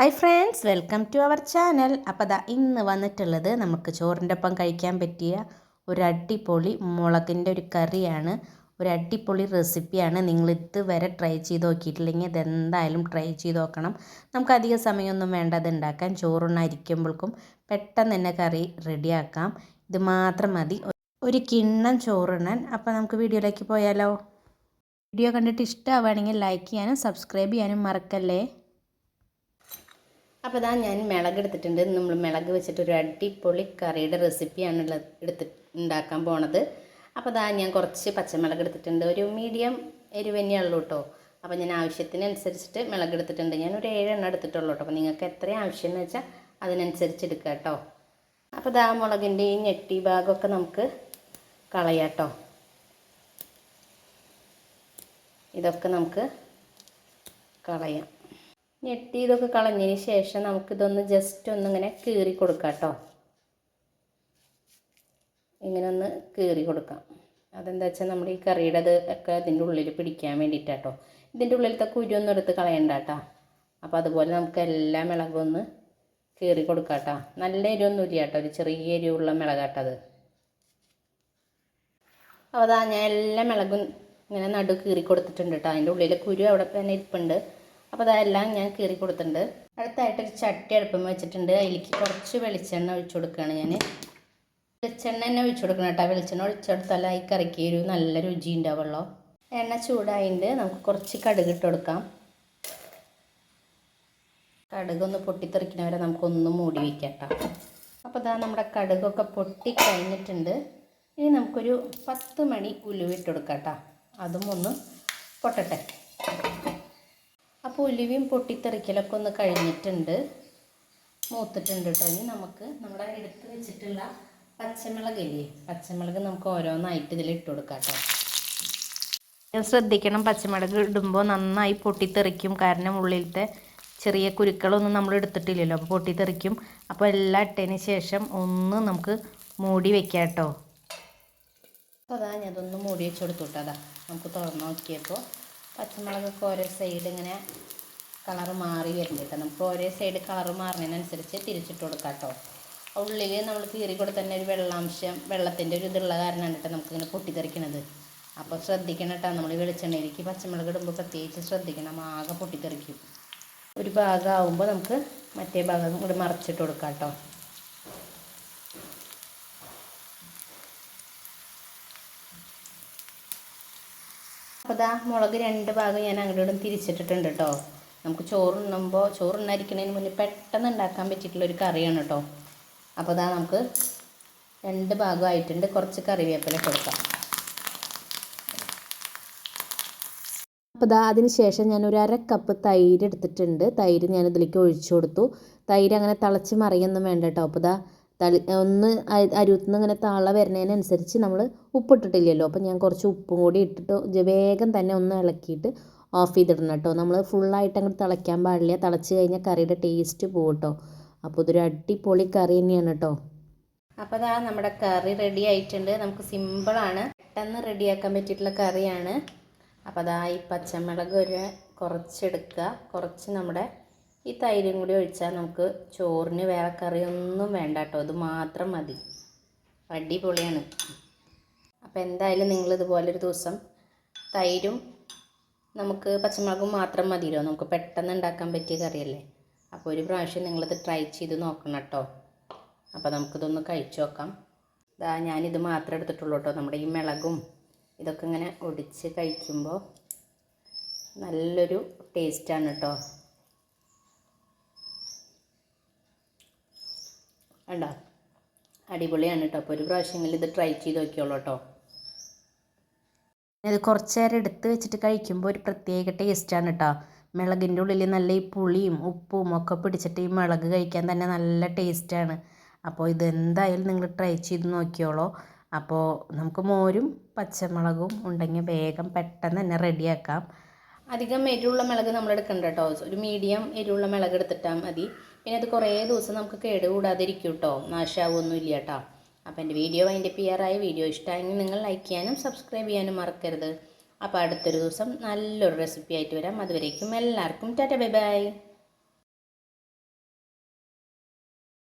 Hi friends welcome to our channel അപ്പോൾ ദാ ഇന്ന് വന്നിട്ടുള്ളത് നമുക്ക് ചോറിന്റെ ഒപ്പം കഴിക്കാൻ പറ്റിയ ഒരു അടിപൊളി മുളകിന്റെ ഒരു കറിയാണ്. ഒരു അടിപൊളി റെസിപ്പിയാണ്. നിങ്ങൾ ഇതുവരെ ട്രൈ ചെയ്ത് നോക്കിയിട്ടില്ലെങ്കിൽ ഇതെന്തായാലും ട്രൈ ചെയ്ത് നോക്കണം. നമുക്ക് അധിക സമയമൊന്നും വേണ്ട അത് ഉണ്ടാക്കാൻ ചോറുണ്ണായിരിക്കുമ്പോഴേക്കും പെട്ടെന്ന് തന്നെ കറി റെഡിയാക്കാം. ഇത് മാത്രം മതി. ഒരു കിണ്ണം ചോറുണ്ണാൻ അപ്പോൾ നമുക്ക് വീഡിയോയിലേക്ക് പോയാലോ? വീഡിയോ കണ്ടിട്ട് ഇഷ്ടമാവുകയാണെങ്കിൽ ലൈക്ക് ചെയ്യാനും സബ്സ്ക്രൈബ് ചെയ്യാനും മറക്കല്ലേ? അപ്പോൾ ഇതാ ഞാൻ മിളക് എടുത്തിട്ടുണ്ട് നമ്മൾ മിളക് വെച്ചിട്ട് ഒരു അടിപൊളി കറിയുടെ റെസിപ്പിയാണ് ഉള്ളത് എടുത്ത് ഉണ്ടാക്കാൻ പോണത്. അപ്പോൾ ഇതാ ഞാൻ കുറച്ച് പച്ചമുളക് എടുത്തിട്ടുണ്ട്. ഒരു മീഡിയം എരിവ് തന്നെയുള്ളൂ കേട്ടോ അപ്പോൾ ഞാൻ ആവശ്യത്തിനനുസരിച്ചിട്ട് മിളക് എടുത്തിട്ടുണ്ട്. ഞാൻ ഒരു ഏഴെണ്ണം എടുത്തിട്ടുള്ളൂ കേട്ടോ അപ്പോൾ നിങ്ങൾക്ക് എത്രയും ആവശ്യം എന്ന് വെച്ചാൽ അതിനനുസരിച്ച് എടുക്കുക കേട്ടോ അപ്പോൾ ഇതാ മുളകിന്റെ ഈ ഞെട്ടി ഭാഗമൊക്കെ നമുക്ക് കളയാം കേട്ടോ ഇതൊക്കെ നമുക്ക് കളയാം. ഞെട്ടി ഇതൊക്കെ കളഞ്ഞതിന് ശേഷം നമുക്കിതൊന്ന് ജസ്റ്റ് ഒന്നിങ്ങനെ കീറി കൊടുക്കാം കേട്ടോ ഇങ്ങനെ ഒന്ന് കീറി കൊടുക്കാം. അതെന്താ വെച്ചാൽ നമ്മൾ ഈ കറിയുടെ ഒക്കെ ഇതിന്റെ ഉള്ളിൽ പിടിക്കാൻ വേണ്ടിയിട്ടാട്ടോ ഇതിന്റെ ഉള്ളിലത്തെ കുരുവൊന്നും എടുത്ത് കളയണ്ട കേട്ടോ അപ്പോൾ അതുപോലെ നമുക്ക് എല്ലാ മിളകും ഒന്ന് കീറി കൊടുക്കാം കേട്ടോ നല്ല എരിവൊന്നും ഇല്ല കേട്ടോ ഒരു ചെറിയ എരിവുള്ള മിളകാട്ടത്. അപ്പോൾ അതാ ഞാൻ എല്ലാ മിളകും ഇങ്ങനെ നടു കീറി കൊടുത്തിട്ടുണ്ട് കേട്ടോ അതിന്റെ ഉള്ളിലെ കുരു അവിടെ തന്നെ ഇരിപ്പുണ്ട്. അപ്പോൾ അതെല്ലാം ഞാൻ കീറി കൊടുത്തിട്ടുണ്ട്. അടുത്തായിട്ട് ഒരു ചട്ടി അടുപ്പം വെച്ചിട്ടുണ്ട്. അതിലേക്ക് കുറച്ച് വെളിച്ചെണ്ണ ഒഴിച്ചു കൊടുക്കുകയാണ് ഞാൻ വെളിച്ചെണ്ണ തന്നെ ഒഴിച്ചു കൊടുക്കണം കേട്ടോ. വെളിച്ചെണ്ണ ഒഴിച്ചെടുത്താൽ ഈ കറിക്ക് ഒരു നല്ല രുചി ഉണ്ടാവുള്ളൂ. എണ്ണ ചൂടായിട്ട് നമുക്ക് കുറച്ച് കടുക് ഇട്ട് കൊടുക്കാം. കടുകൊന്ന് പൊട്ടിത്തെറിക്കണ വരെ നമുക്കൊന്ന് മൂടി വയ്ക്കാം കേട്ടോ. അപ്പോൾ ഇതാ നമ്മുടെ കടുകൊക്കെ പൊട്ടി കഴിഞ്ഞിട്ടുണ്ട് ഇനി നമുക്കൊരു പത്ത് മണി ഉലുവിട്ട് കൊടുക്കാം കേട്ടോ. അതും ഒന്ന് പൊട്ടട്ടെ. അപ്പോൾ ഉലുവയും പൊട്ടിത്തെറിക്കലൊക്കെ ഒന്ന് കഴിഞ്ഞിട്ടുണ്ട്. മൂത്തിട്ടുണ്ട് കേട്ടോ ഇനി നമുക്ക് നമ്മുടെ എടുത്ത് വെച്ചിട്ടുള്ള പച്ചമുളക് പച്ചമുളകില്ലേ? പച്ചമുളക് നമുക്ക് ഓരോന്നായിട്ട് ഇതിൽ ഇട്ട് കൊടുക്കാം കേട്ടോ ശ്രദ്ധിക്കണം പച്ചമുളക് ഇടുമ്പോൾ നന്നായി പൊട്ടിത്തെറിക്കും. കാരണം ഉള്ളിലത്തെ ചെറിയ കുരുക്കളൊന്നും നമ്മൾ എടുത്തിട്ടില്ലല്ലോ. അപ്പോൾ പൊട്ടിത്തെറിക്കും. അപ്പോൾ എല്ലാം ഇട്ടതിന് ശേഷം ഒന്ന് നമുക്ക് മൂടി വെക്കാം കേട്ടോ അപ്പോൾ അതാ ഞാൻ അതൊന്ന് മൂടി വെച്ച് കൊടുത്തു കേട്ടോ അതാ നമുക്ക് തുറന്ന് നോക്കിയപ്പോൾ പച്ചമുളകൊക്കെ ഓരോ സൈഡ് ഇങ്ങനെ കളർ മാറി വരുന്നുണ്ട്. നമുക്ക് ഓരോ സൈഡ് കളറ് മാറുന്നതിനനുസരിച്ച് തിരിച്ചിട്ട് കൊടുക്കാം കേട്ടോ ഉള്ളിൽ നമ്മൾ കീറി കൊടുത്തന്നെ ഒരു വെള്ളാംശം വെള്ളത്തിന്റെ ഒരു ഇതുള്ള കാരണമാണ് കേട്ടോ നമുക്കിങ്ങനെ പൊട്ടിത്തെറിക്കണത്. അപ്പോൾ ശ്രദ്ധിക്കണം കേട്ടോ നമ്മൾ വെളിച്ചെണ്ണയിലേക്ക് പച്ചമുളക് ഇടുമ്പോൾ പ്രത്യേകിച്ച് ശ്രദ്ധിക്കണം ആകെ പൊട്ടിത്തെറിക്കും. ഒരു ഭാഗമാകുമ്പോൾ നമുക്ക് മറ്റേ ഭാഗം കൂടി മറച്ചിട്ട് കൊടുക്കാം കേട്ടോ ഇതാ മുളക് രണ്ട് ഭാഗം ഞാൻ അങ്ങോട്ടും തിരിച്ചിട്ടിട്ടുണ്ട് കേട്ടോ നമുക്ക് ചോറുണ്ണുമ്പോൾ ചോറുണ്ണായിരിക്കുന്നതിന് മുന്നേ പെട്ടെന്ന് ഉണ്ടാക്കാൻ പറ്റിയിട്ടുള്ളൊരു കറിയാണ് കേട്ടോ അപ്പോൾ ദാ നമുക്ക് രണ്ട് ഭാഗം ആയിട്ടുണ്ട്. കുറച്ച് കറിവേപ്പില കൊടുക്കാം. അപ്പോൾ ഇതാ അതിന് ശേഷം ഞാൻ ഒരു അര കപ്പ് തൈര് എടുത്തിട്ടുണ്ട്. തൈര് ഞാൻ ഇതിലേക്ക് ഒഴിച്ചു കൊടുത്തു. തൈര് അങ്ങനെ തിളച്ച് മറിയൊന്നും വേണ്ട കേട്ടോ അപ്പോൾ ഇതാ തളി ഒന്ന് അരുത്തുനിന്ന് ഇങ്ങനെ തള വരുന്നതിനനുസരിച്ച് നമ്മൾ ഉപ്പിട്ടിട്ടില്ലല്ലോ. അപ്പോൾ ഞാൻ കുറച്ച് ഉപ്പും കൂടി ഇട്ടിട്ട് വേഗം തന്നെ ഒന്ന് ഇളക്കിയിട്ട് ഓഫ് ചെയ്തിടണം കേട്ടോ. നമ്മൾ ഫുള്ളായിട്ട് അങ്ങോട്ട് തിളയ്ക്കാൻ പാടില്ല. തിളച്ച് കഴിഞ്ഞാൽ കറിയുടെ ടേസ്റ്റ് പോകും കേട്ടോ. അപ്പോൾ ഇതൊരു അടിപൊളി കറി തന്നെയാണ് കേട്ടോ. അപ്പോൾ അതാ നമ്മുടെ കറി റെഡി ആയിട്ടുണ്ട്. നമുക്ക് സിമ്പിളാണ് പെട്ടെന്ന് റെഡിയാക്കാൻ പറ്റിയിട്ടുള്ള കറിയാണ്. അപ്പോൾ അതാ ഈ പച്ചമുളക് ഒരു കുറച്ചെടുക്കുക. കുറച്ച് നമ്മുടെ ഈ തൈരും കൂടി ഒഴിച്ചാൽ നമുക്ക് ചോറിന് വേറെ കറിയൊന്നും വേണ്ട കേട്ടോ. ഇത് മാത്രം മതി. അടിപൊളിയാണ്. അപ്പോൾ എന്തായാലും നിങ്ങൾ നിങ്ങളിതുപോലൊരു ദിവസം തൈരും നമുക്ക് പച്ചമുളകും മാത്രം മതിയല്ലോ. നമുക്ക് പെട്ടെന്ന് ഉണ്ടാക്കാൻ പറ്റിയ കറിയല്ലേ. അപ്പോൾ ഒരു പ്രാവശ്യം നിങ്ങളിത് ട്രൈ ചെയ്ത് നോക്കണം കേട്ടോ. അപ്പോൾ നമുക്കിതൊന്ന് കഴിച്ചു നോക്കാം. ഇതാ ഞാനിത് മാത്രമേ എടുത്തിട്ടുള്ളൂ കേട്ടോ. നമ്മുടെ ഈ മിളകും ഇതൊക്കെ ഇങ്ങനെ ഒടിച്ച് കഴിക്കുമ്പോൾ നല്ലൊരു ടേസ്റ്റാണ് കേട്ടോ. വേണ്ട അടിപൊളിയാണ് കേട്ടോ അപ്പോൾ ഒരു പ്രാവശ്യങ്ങളിൽ ഇത് ട്രൈ ചെയ്ത് നോക്കിയോളൂ കേട്ടോ ഇത് കുറച്ച് നേരം എടുത്ത് വെച്ചിട്ട് കഴിക്കുമ്പോൾ ഒരു പ്രത്യേക ടേസ്റ്റാണ് കേട്ടോ മിളകിന്റെ ഉള്ളിൽ നല്ല ഈ പുളിയും ഉപ്പും ഒക്കെ പിടിച്ചിട്ട് ഈ മിളക് കഴിക്കാൻ തന്നെ നല്ല ടേസ്റ്റാണ് അപ്പോൾ ഇത് എന്തായാലും നിങ്ങൾ ട്രൈ ചെയ്ത് നോക്കിയോളൂ. അപ്പോൾ നമുക്ക് മോരും പച്ചമുളകും ഉണ്ടെങ്കിൽ വേഗം പെട്ടെന്ന് തന്നെ റെഡിയാക്കാം അധികം എരിവുള്ള മിളക് നമ്മൾ എടുക്കണ്ട കേട്ടോ. ഒരു മീഡിയം എരിവുള്ള മിളക് എടുത്തിട്ടാൽ മതി. പിന്നെ അത് കുറേ ദിവസം നമുക്ക് കേടുകൂടാതിരിക്കും കേട്ടോ. നാശാവൊന്നും ഇല്ല കേട്ടോ. അപ്പോൾ എന്റെ വീഡിയോ അതിന്റെ പിയറായ വീഡിയോ ഇഷ്ടമായെങ്കിൽ നിങ്ങൾ ലൈക്ക് ചെയ്യാനും സബ്സ്ക്രൈബ് ചെയ്യാനും മറക്കരുത്. അപ്പോൾ അടുത്തൊരു ദിവസം നല്ലൊരു റെസിപ്പി ആയിട്ട് വരാം. അതുവരേക്കും എല്ലാവർക്കും ടാറ്റ ബൈ ബൈ.